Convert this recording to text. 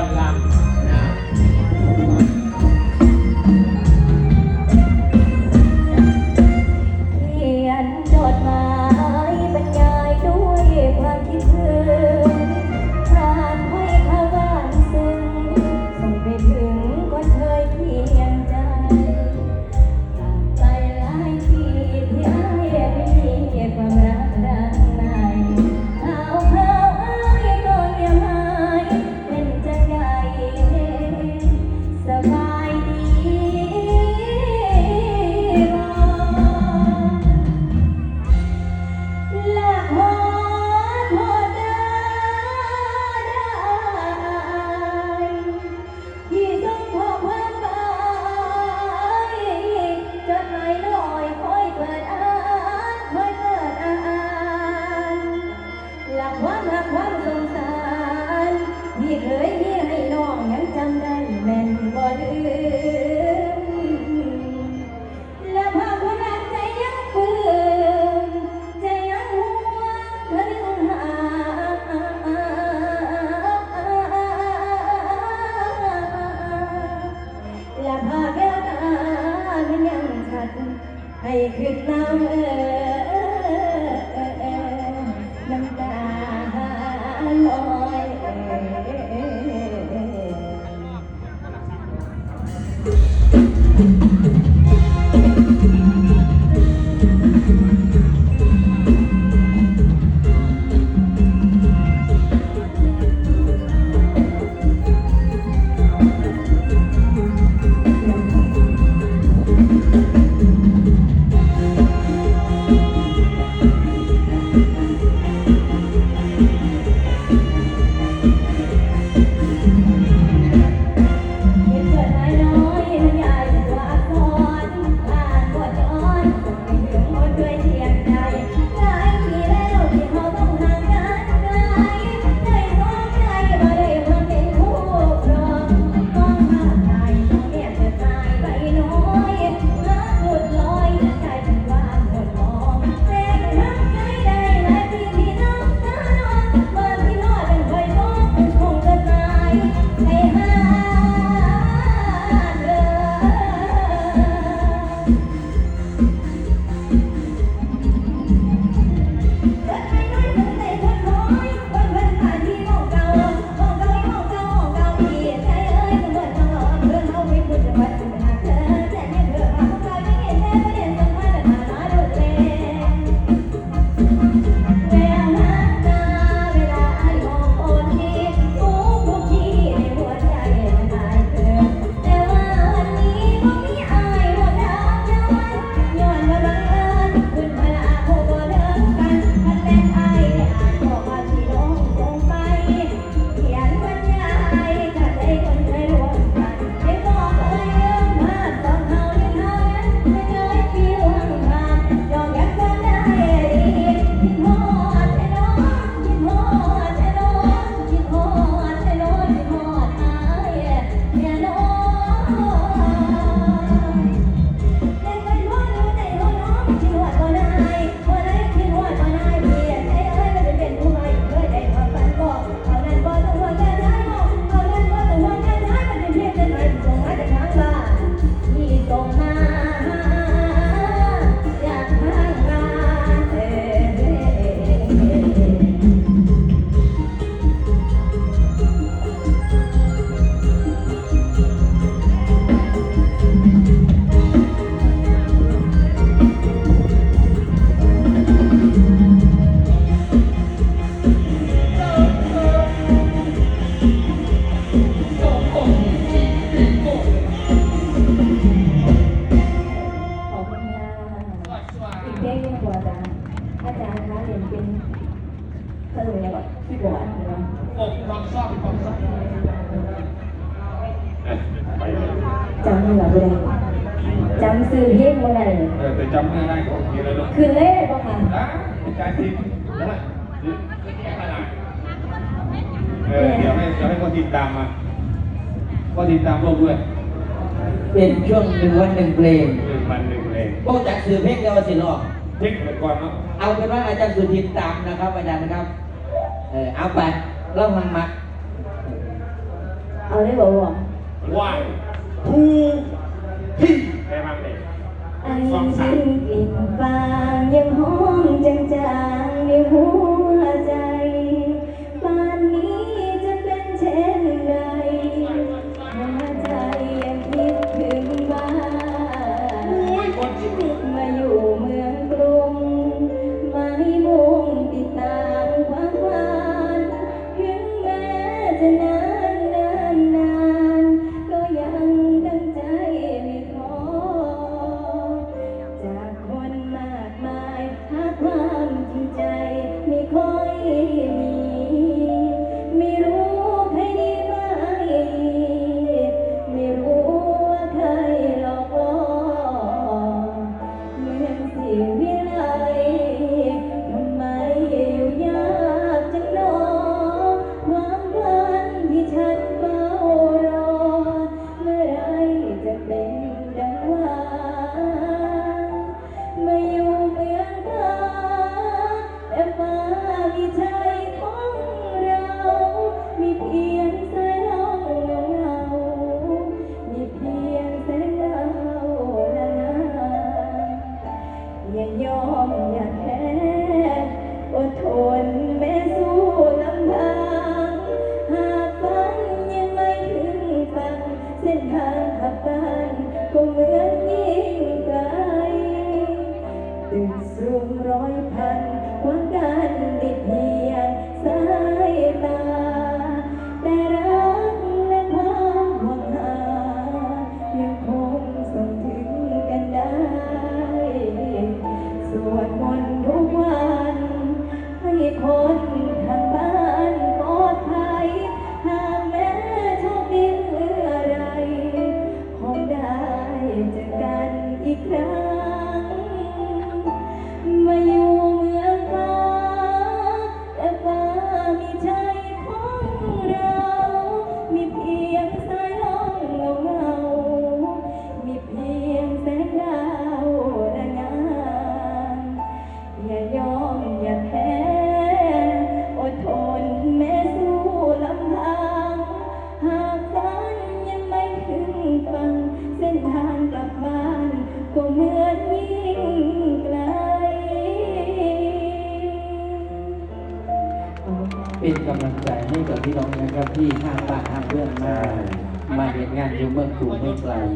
อนราม ให้ขึ้นน้ำเอ่ย จำเนื้อบ่ได้จำซื้อเพลงบ่ได้เออแต่จำเะได้ก็โอเคแล้เนาะคือเล่บ่ค่ะนะใจจริงนะเดี๋ยวให้เดี๋ยวให้คอติดตามมาคอติดตามโลกด้วยเป็นช่วงหนึ่งวันหนึ่งเพลงหนึ่งวันหนึ่งเพลงโป้จัดซื้อเพลงแล้วสิหรอเพลงก่อนเนาะเอาเป็นว่าอาจารย์สุทินตามนะครับอาจารย์นะครับ เออเอาไปเล่ามังมาเอาได้บอกว่าว่า ทูพี่ได้บ้งเลยไอ้สองสาม กลิ่นฟางยังหอมจางๆในหู อีกครั้ง กำลังใจให้กับพี่น้องนะครับที่ห้างบ้านห้างเพื่อนมามาเห็นงานอยู่เมืองกรุงไม่ไกล